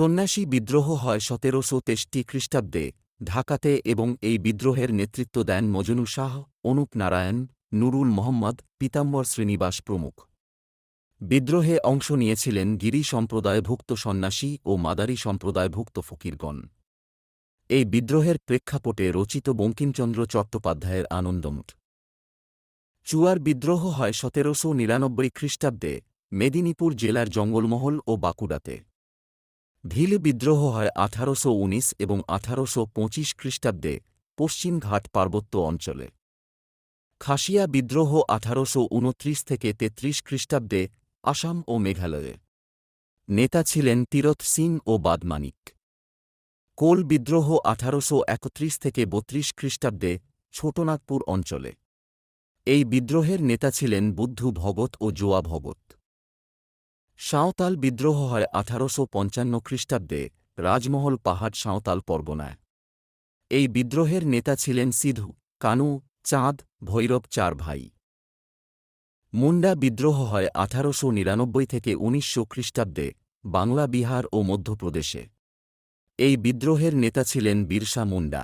সন্ন্যাসী বিদ্রোহ হয় সতেরোশো তেষ্টি খ্রিস্টাব্দে ঢাকাতে এবং এই বিদ্রোহের নেতৃত্ব দেন মজনু শাহ, অনুপ নারায়ণ, নুরুল মোহাম্মদ, পিতাম্বর শ্রীনিবাস প্রমুখ। বিদ্রোহে অংশ নিয়েছিলেন গিরি সম্প্রদায়ভুক্ত সন্ন্যাসী ও মাদারি সম্প্রদায়ভুক্ত ফকিরগণ। এই বিদ্রোহের প্রেক্ষাপটে রচিত বঙ্কিমচন্দ্র চট্টোপাধ্যায়ের আনন্দমঠ। চুয়ার বিদ্রোহ হয় সতেরোশো নিরানব্বই খ্রিস্টাব্দে মেদিনীপুর জেলার জঙ্গলমহল ও বাঁকুড়াতে। ভিল বিদ্রোহ হয় আঠারোশো উনিশ এবং আঠারোশো পঁচিশ খ্রিস্টাব্দে পশ্চিমঘাট পার্বত্য অঞ্চলে। খাসিয়া বিদ্রোহ আঠারোশো উনত্রিশ থেকে তেত্রিশ খ্রিস্টাব্দে আসাম ও মেঘালয়ে। নেতা ছিলেন তীরথ সিং ও বাদমানিক। কোল বিদ্রোহ আঠারোশো একত্রিশ থেকে বত্রিশ খ্রিস্টাব্দে ছোটনাগপুর অঞ্চলে। এই বিদ্রোহের নেতা ছিলেন বুদ্ধু ভগত ও জোয়া ভগত। সাঁওতাল বিদ্রোহ হয় আঠারোশো পঞ্চান্ন খ্রিস্টাব্দে, রাজমহল পাহাড় সাঁওতাল পরগনায়। এই বিদ্রোহের নেতা ছিলেন সিধু, কানু, চাঁদ, ভৈরব চার ভাই। মুন্ডা বিদ্রোহ হয় আঠারোশো নিরানব্বই থেকে উনিশশো খ্রিস্টাব্দে, বাংলা, বিহার ও মধ্যপ্রদেশে। এই বিদ্রোহের নেতা ছিলেন বিরসা মুন্ডা।